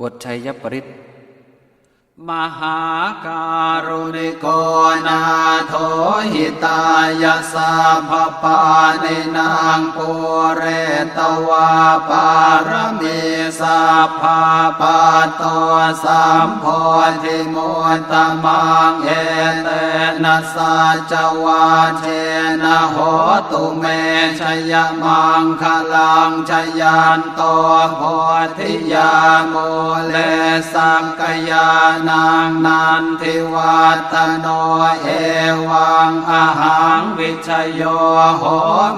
บทชัยปริศ มหาการุณิโกนาโถหิตายาสาภปาในนางปุเรตวาปารมีสัพพาปาโตสัมโพธิมุตตมังเอเตนะสัจวาเทนะโหตุเมชยมังคลังชยันตโพธิยาโมเลสังกยานางนันทิวัตโนเอวังอาหังวิชโยโห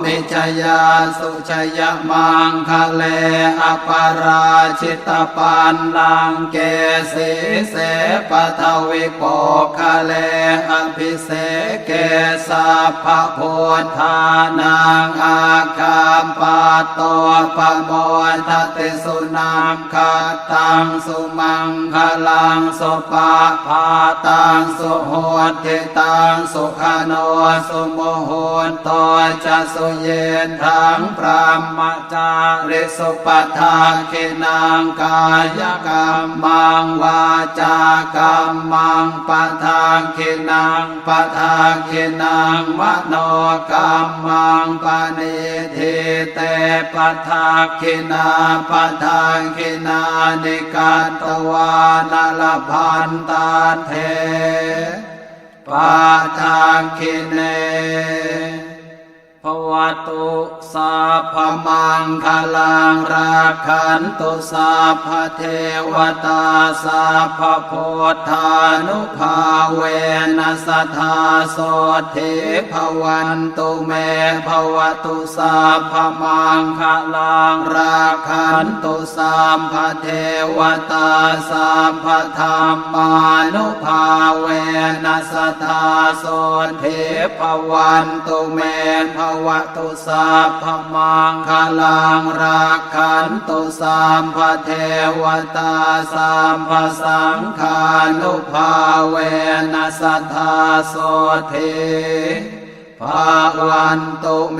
มิชยาสุชยมังคะเลอปาราชิตปันลังเกสีเสปทวิโปคะเลอภิเสเกสัพพโพธานังอาคามปาโตปะโมทติสุนังคาตังสุมังคลังสุปาพาตังสุโหติตังสุขโนสุโมโหนตจะสุเยนทังพระมจาริสุปทาคินังกายกรรมังวาจากรรมังปทาคินังปทาคินังมโนกรรมังปณิทิเตปทาคินาปทาคินานิกาตวานลาพันตาเทปทาคิเนภวตุสาพมังคลังราคันตุสาพเทวตาสาพพโพธานุภาเว นัสทธาโสทิภวันตุเมภวตุสัพมังคลังราคันตุสัพพเทวตาสัพพธรรมานุภาเวนัสทธาโสทิภวันตุเมภวตุสัพมังคลังรักขันตุสัมภเทวตาสัมภสังฆานุภาเวนัสททาโสเทภาวันตุเม